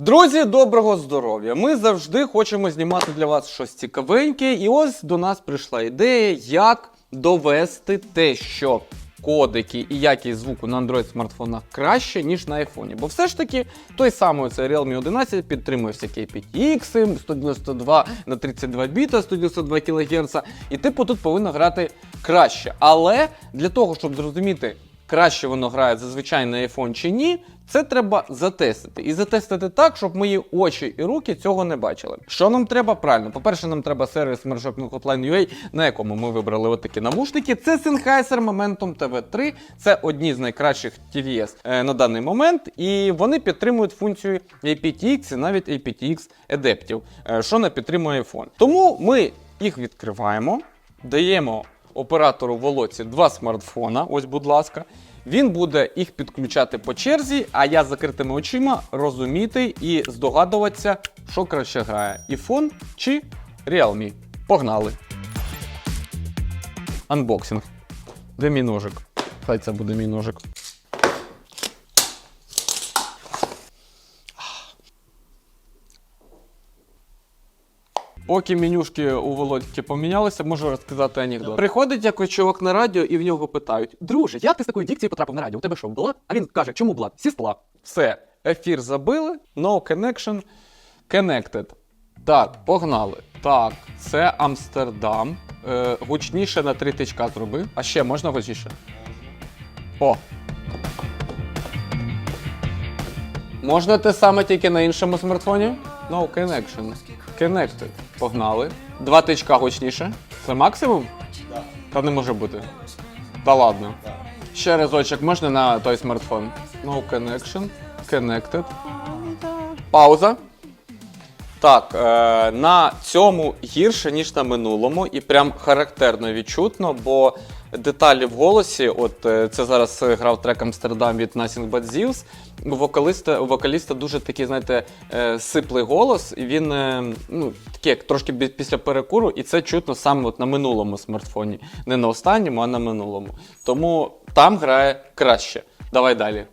Друзі, доброго здоров'я! Ми завжди хочемо знімати для вас щось цікавеньке, і ось до нас прийшла ідея, як довести те, що кодики і якість звуку на Android смартфонах краще, ніж на iPhone. Бо все ж таки той самий це Realme 11 підтримує всякі PTX, 192 на 32 біта, 192 кГц, і типу тут повинно грати краще. Але для того, щоб зрозуміти, краще воно грає зазвичай на iPhone чи ні, це треба затестити. І затестити так, щоб мої очі і руки цього не бачили. Що нам треба? Правильно, по-перше, нам треба сервіс мережок UA, на якому ми вибрали отакі навушники. Це Sennheiser Momentum TV3. Це одні з найкращих TVS е, на даний момент, і вони підтримують функцію aptX і навіть aptX адептів, що не підтримує iPhone. Тому ми їх відкриваємо, даємо оператору Волоці два смартфона. Ось, будь ласка. Він буде їх підключати по черзі, а я з закритими очима розуміти і здогадуватися, що краще грає: iPhone чи Realme. Погнали. Анбоксинг. Де мій ножик? Хай це буде мій ножик. Поки менюшки у Володьки помінялися, можу розказати анекдот. Приходить якось чувак на радіо і в нього питають: Друже, як ти з такою дікцією потрапив на радіо? У тебе що, блат? А він каже, чому блат? Сістла. все, ефір забили, no connection, connected. Так, погнали. Так, це Амстердам. Е, гучніше на три тичка зроби. А ще можна гучніше? О. Можна те саме тільки на іншому смартфоні? No connection. Connected. Погнали. Два тичка гучніше. Це максимум? Так. Та не може бути. Та ладно. Ще разочок можна на той смартфон. No connection. Connected. Пауза. Так, е, на цьому гірше, ніж на минулому, і прям характерно відчутно, бо деталі в голосі, от е, це зараз грав трек Амстердам від Nothing But Zeus, у вокаліста, у вокаліста дуже такий, знаєте, е, сиплий голос, і він е, ну, такий, як трошки після перекуру, і це чутно саме от на минулому смартфоні. Не на останньому, а на минулому. Тому там грає краще. Давай далі.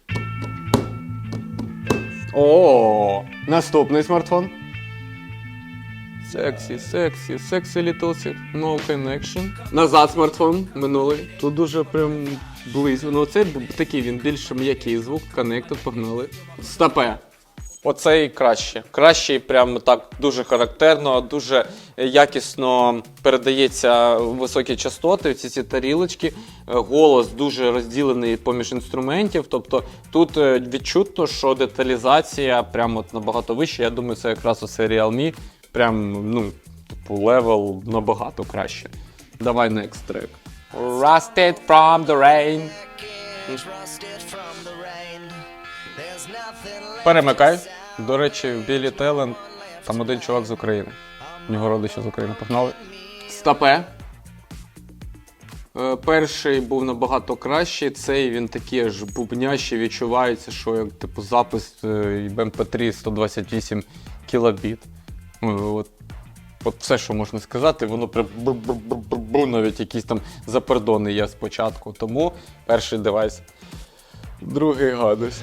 О, наступний смартфон. Сексі, сексі, сексі little. No connection. Назад смартфон, минулий. Тут дуже прям близько. Ну цей б- такий він більш м'який звук, connected, погнали. Стопе. Оцей краще. Кращий, прям так дуже характерно, дуже якісно передається високі частоти, ці ці тарілочки. Е, Голос дуже розділений поміж інструментів. Тобто тут е, відчутно, що деталізація прям от набагато вища. Я думаю, це якраз оце Realme. Прям, ну, типу, левел набагато краще. Давай next трек. Rusted from the rain. Перемикай. До речі, в Білі Телент там один чувак з України. У нього родичі з України. Погнали. Стопе. Е, Перший був набагато кращий, цей він такий аж бубнящий, відчувається, що як типу запис е, в MP3 128 кілобіт. Е, От, от все, що можна сказати, воно прям навіть якісь там запердони є спочатку. Тому перший девайс. Другий гадость.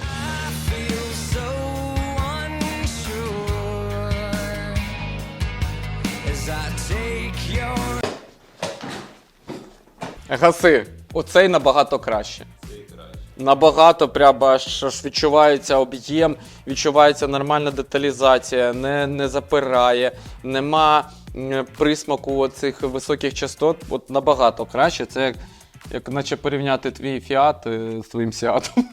Гаси. Оцей набагато краще. Набагато прямо аж, відчувається об'єм, відчувається нормальна деталізація, не, не запирає, нема присмаку оцих високих частот. От набагато краще. Це як, як наче порівняти твій фіат е, з твоїм сіатом.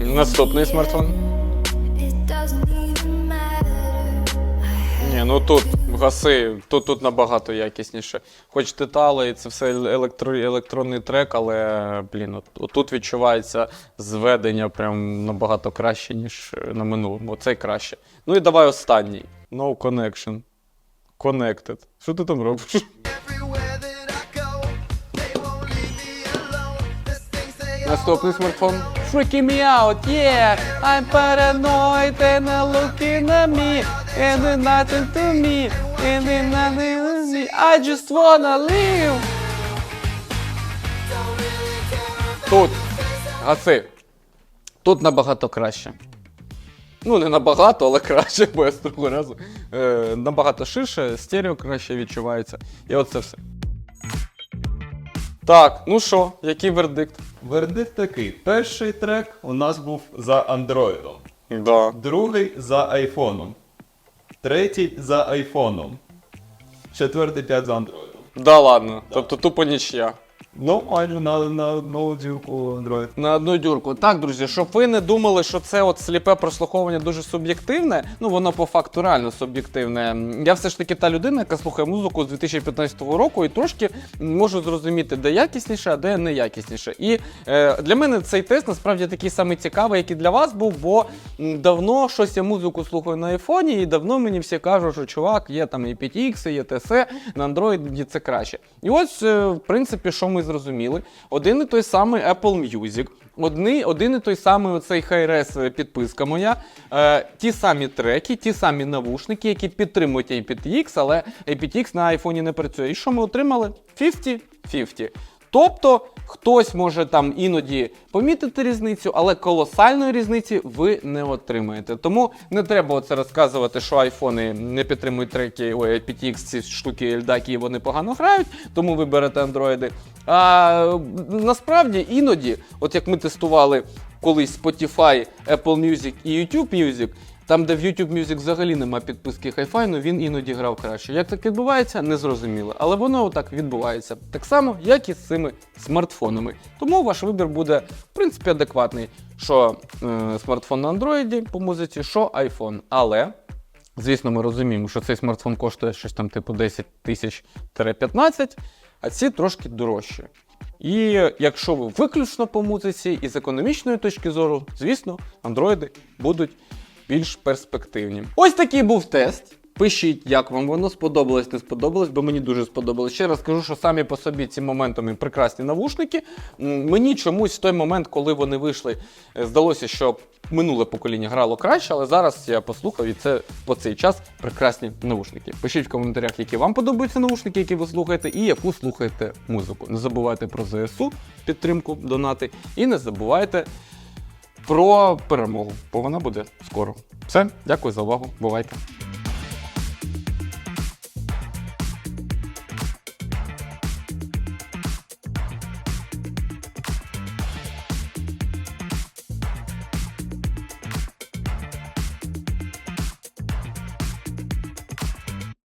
Наступний смартфон. Ні, ну тут гаси, тут, тут набагато якісніше. Хоч детали, і це все електро, електронний трек, але блін, от, от відчувається зведення прям набагато краще, ніж е, на минулому. Оцей краще. Ну і давай останній. No connection. Connected. Що ти там робиш? Наступний смартфон. Freaking me out, yeah! I'm paranoid and looking at me and nothing to me and nothing to me. I just wanna live. Тут, гаси. Тут набагато краще. Ну, не набагато, але краще, бо я з другого разу. Е, набагато ширше, стерео краще відчувається. І оце все. Так, ну що, який вердикт? Вердикт такий: перший трек у нас був за андроїдом, Да. другий за айфоном, третій за айфоном, четвертий п'ять за андроїдом. Да ладно. Тобто тупо нічия. Ну, майже на, на одну дірку Android. На одну дюрку. Так, друзі, щоб ви не думали, що це от сліпе прослуховування дуже суб'єктивне, ну воно по факту реально суб'єктивне. Я все ж таки та людина, яка слухає музику з 2015 року, і трошки можу зрозуміти, де якісніше, а де неякісніше. І е, для мене цей тест насправді такий самий цікавий, як і для вас був, бо давно щось я музику слухаю на айфоні, і давно мені всі кажуть, що чувак, є там і 5X, є TSE, на Android це краще. І ось, е, в принципі, що ми зрозуміли, один і той самий Apple Music, одни, один і той самий оцей Hi-Res підписка моя, е, ті самі треки, ті самі навушники, які підтримують aptX, але aptX на айфоні не працює. І що ми отримали? 50-50. Тобто хтось може там іноді помітити різницю, але колосальної різниці ви не отримаєте. Тому не треба оце розказувати, що айфони не підтримують треки, ой, PTX, ці штуки льдаки, вони погано грають, тому ви берете андроїди. А насправді іноді, от як ми тестували колись Spotify, Apple Music і YouTube Music, там, де в YouTube Music взагалі нема підписки Hi-Fi, ну він іноді грав краще. Як так відбувається, не зрозуміло. Але воно отак відбувається. Так само, як і з цими смартфонами. Тому ваш вибір буде, в принципі, адекватний. Що е, смартфон на Android по музиці, що iPhone. Але. Звісно, ми розуміємо, що цей смартфон коштує щось там типу 10 тисяч 15, а ці трошки дорожчі. І якщо ви виключно по музиці і з економічної точки зору, звісно, андроїди будуть більш перспективні. Ось такий був тест. Пишіть, як вам воно сподобалось, не сподобалось, бо мені дуже сподобалось. Ще раз кажу, що самі по собі ці моментами прекрасні навушники. Мені чомусь в той момент, коли вони вийшли, е, здалося, що минуле покоління грало краще, але зараз я послухав і це по цей час прекрасні навушники. Пишіть в коментарях, які вам подобаються навушники, які ви слухаєте, і яку слухаєте музику. Не забувайте про ЗСУ, підтримку, донати, і не забувайте про перемогу, бо вона буде скоро. Все, дякую за увагу. Бувайте.